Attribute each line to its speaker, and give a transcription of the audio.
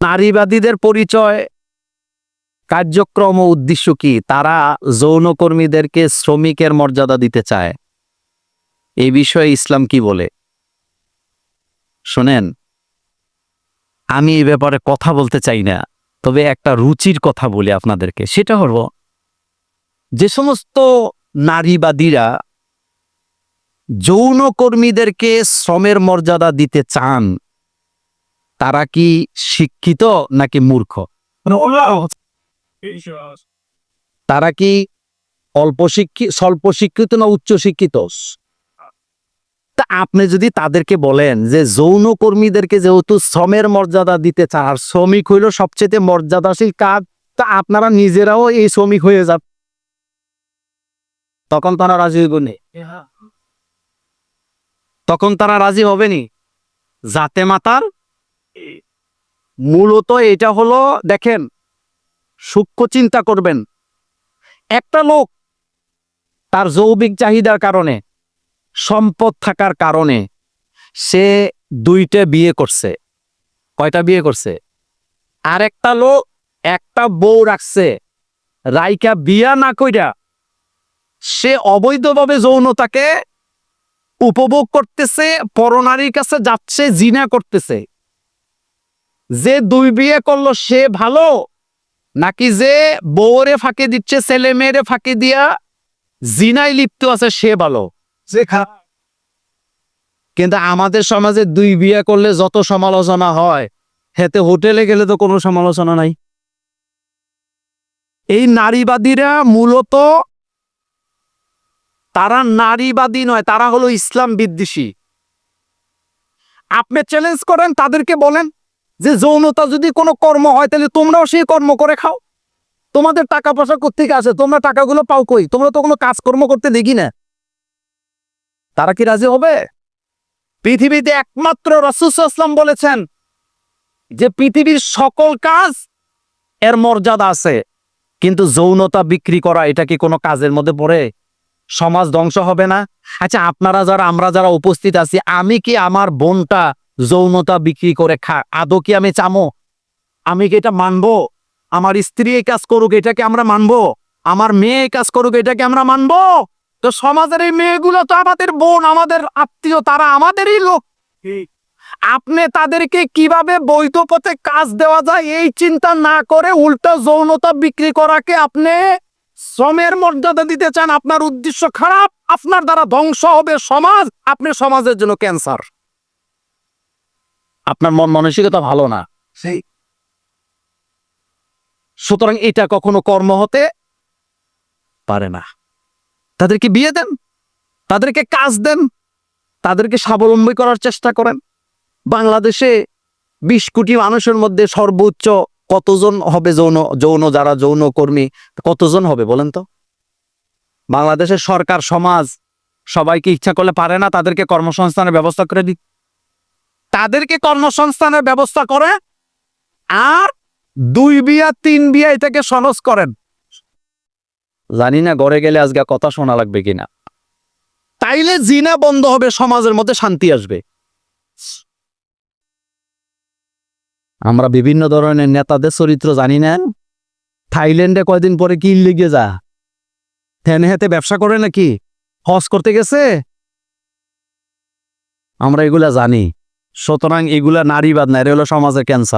Speaker 1: নারীবাদীদের পরিচয় কার্যক্রম ও উদ্দেশ্য কি? তারা যৌনকর্মীদেরকে শ্রমিকের মর্যাদা দিতে চায়। এই বিষয়ে ইসলাম কি বলে? শোনেন, আমি এই ব্যাপারে কথা বলতে চাই না, তবে একটা রুচির কথা বলি আপনাদেরকে। সেটা হলো, যে সমস্ত নারীবাদীরা যৌনকর্মীদেরকে শ্রমের মর্যাদা দিতে চান তারা কি শিক্ষিত নাকি মূর্খ? তারা কি অল্প শিক্ষিত স্বল্প শিক্ষিত না উচ্চ শিক্ষিত? তা আপনি যদি তাদেরকে বলেন যে যৌনকর্মীদেরকে যেহেতু শ্রমের মর্যাদা দিতে চান আর শ্রমিক হইল সবচেয়ে মর্যাদাশীল কাজ তা আপনারা নিজেরাও এই শ্রমিক হয়ে যান। তখন তারা রাজি হইব নি। তখন তারা রাজি হবে নি জাতে মাতার মূলত এটা হলো, দেখেন, সূক্ষ্ম চিন্তা করবেন। একটা লোক তার যৌবিক চাহিদার কারণে, সম্পদ থাকার কারণে, সে দুইটা বিয়ে করছে। কয়টা বিয়ে করছে? আর একটা লোক একটা বউ রাখছে। রাইকা বিয়া না কইরা, সে অবৈধভাবে যৌনতাকে উপভোগ করতেছে, পরনারীর কাছে যাচ্ছে, জিনা করতেছে। যে দুই বিয়ে করল সে ভালো? নাকি যে বউরে ফাঁকি দিচ্ছে ছেলে মেয়েরে ফাঁকি দিয়া জিনায় লিপ্ত আছে সে ভালো?
Speaker 2: যে
Speaker 1: কিন্তু আমাদের সমাজে দুই বিয়ে করলে যত সমালোচনা হয় হেতে হোটেলে গেলে তো কোনো সমালোচনা নাই। এই নারীবাদীরা মূলত তারা নারীবাদী নয় তারা হলো ইসলাম বিদ্বেষী। আপনি চ্যালেঞ্জ করেন তাদেরকে বলেন। যে যৌনতা যদি কোনো কর্ম হয়, তাহলে তোমরাও সেই কর্ম করে খাও। তোমাদের টাকা পয়সা কোথেকে আসে? তোমরা টাকাগুলো পাও কই? তোমরা তো কোনো কাজকর্ম করতে দেখি না। তারা কি রাজি হবে? পৃথিবীতে একমাত্র রসুলাম বলেছেন যে পৃথিবীর সকল কাজ এর মর্যাদা আছে, কিন্তু যৌনতা বিক্রি করা, এটা কি কোনো কাজের মধ্যে পড়ে? সমাজ ধ্বংস হবে না? আচ্ছা আপনারা যারা, আমরা যারা উপস্থিত আছি, আমি কি আমার বোনটা যৌনতা বিক্রি করে খা। আদৌ কি আমি চামো? আমি কি এটা মানবো? আমার স্ত্রী এই কাজ করুক এটাকে আমরা মানবো? আমার মেয়ে এই কাজ করুক এটাকে আমরা মানবো? তো সমাজের এই মেয়েগুলো তো আমাদের বোন, আমাদের আত্মীয়, তারা আমাদেরই লোক। আপনি তাদেরকে কীভাবে বৈধ পথে কাজ দেওয়া যায়, এই চিন্তা না করে উল্টো যৌনতা বিক্রি করাকে আপনি শ্রমের মর্যাদা দিতে চান, আপনার উদ্দেশ্য খারাপ, আপনার দ্বারা ধ্বংস হবে সমাজ, আপনি সমাজের জন্য ক্যান্সার। আপনার মন মানসিকতা ভালো না।
Speaker 2: সেই
Speaker 1: সুতরাং এটা কখনো কর্ম হতে পারে না। তাদেরকে বিয়ে দেন তাদেরকে কাজ দেন তাদেরকে স্বাবলম্বী করার চেষ্টা করেন। বাংলাদেশে বিশ কোটি মানুষের মধ্যে সর্বোচ্চ কতজন হবে যৌন যৌন যারা যৌন কর্মী কতজন হবে বলেন তো? বাংলাদেশের সরকার সমাজ সবাইকে ইচ্ছা করলে পারে না তাদেরকে কর্মসংস্থানের ব্যবস্থা করে দিক তাদেরকে কর্মসংস্থানের ব্যবস্থা করে আর দুই বিয়া তিন বিয়া এটাকে সনজ করেন। জানি না ঘরে গেলে আজকে কথা শোনা লাগবে কিনা। তাইলে জিনা বন্ধ হবে সমাজের মধ্যে শান্তি আসবে। আমরা বিভিন্ন ধরনের নেতাদের চরিত্র জানি না। থাইল্যান্ডে কয়দিন পরে কি লেগে যা? থেনে হেতে ব্যবসা করে নাকি? হজ করতে গেছে? আমরা এগুলা জানি। সুতরাং এগুলা নারীবাদ না এটা হলো সমাজের ক্যান্সার